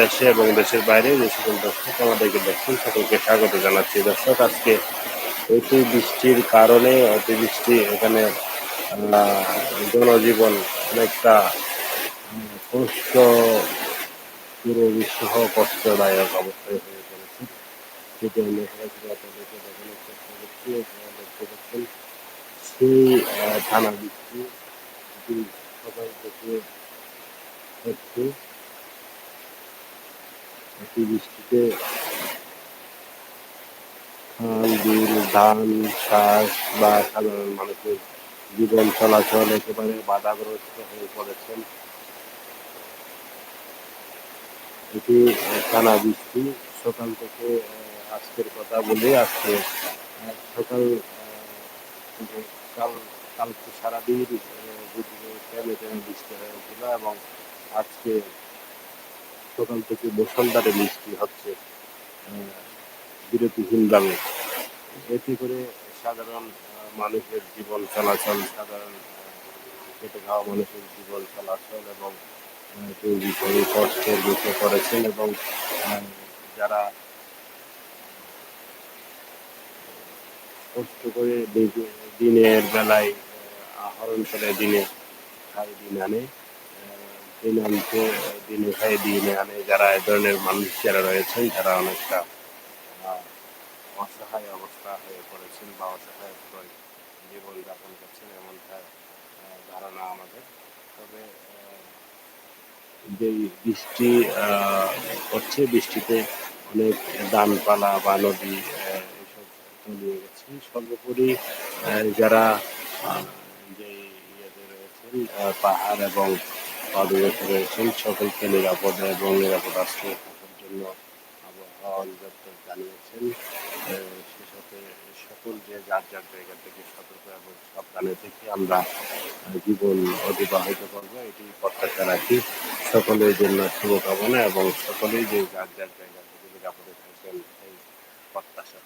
দেশে এবং দেশের বাইরে যে সকল দর্শক আমাদেরকে দেখছেন, সকলকে স্বাগত জানাচ্ছি। দর্শক, আজকে অতি বৃষ্টির কারণে অতিবৃষ্টি এখানে জনজীবন অনেকটা কষ্ট, পুরো বিশ্বহ কষ্টদায়ক অবস্থায় হয়ে পড়েছে। সেটি আমরা আপনাদেরকে দেখানোর চেষ্টা করছি দেখতে পাচ্ছেন, সেই টানা বৃষ্টি সকাল থেকে হচ্ছে অতিবৃষ্টিতে খাল, বিল, ধান চাষ বা সাধারণ মানুষের জীবন চলাচল একেবারে বাধাগ্রস্ত হয়ে পড়েছেন। এটি টানা বৃষ্টি। সকাল থেকে আজকের কথা বলি, আজকে সকাল কাল, কালকে সারাদিন বৃষ্টি হয়েছিল এবং আজকে সকাল থেকে মুসলধারে বৃষ্টি হচ্ছে বিরতিহীনভাবে এতে করে সাধারণ মানুষের জীবন চলাচল, সাধারণ খেটে খাওয়া মানুষের জীবন চলাচল এবং কেউ বিপদে কষ্টের মুখে পড়েছেন এবং যারা কষ্ট করে দিনের বেলায় আহরণ করে দিনে খাই দিন আনে। আহ, দিন আনতে দিনে আনে যারা এ ধরনের মানুষ যারা রয়েছেন তারা অনেকটা অসহায় অবস্থা হয়ে পড়েছেন বা অসহায় করে জীবন করছেন এমনটা ধারণা আমাদের। তবে যেই বৃষ্টি হচ্ছে বৃষ্টিতে অনেক ডানপালা বা নদী এসব তলিয়ে গেছে। সর্বোপরি যারা যে ইয়েতে রয়েছেন পাহাড় এবং পাদদেশে রয়েছেন। সকলকে নিরাপদ এবং নিরাপদ আশ্রয় থাকার জন্য আবহাওয়া অধিদপ্তর জানিয়েছেন। সে সাথে সকল যে যার যার জায়গা থেকে সতর্ক এবং সাবধানে থেকে আমরা জীবন অতিবাহিত করব, এটি প্রত্যাশা রাখি। সকলের জন্য শুভকামনা এবং সকলেই যে যার যার জায়গা থেকে নিরাপদে থাকবেন, এই প্রত্যাশা।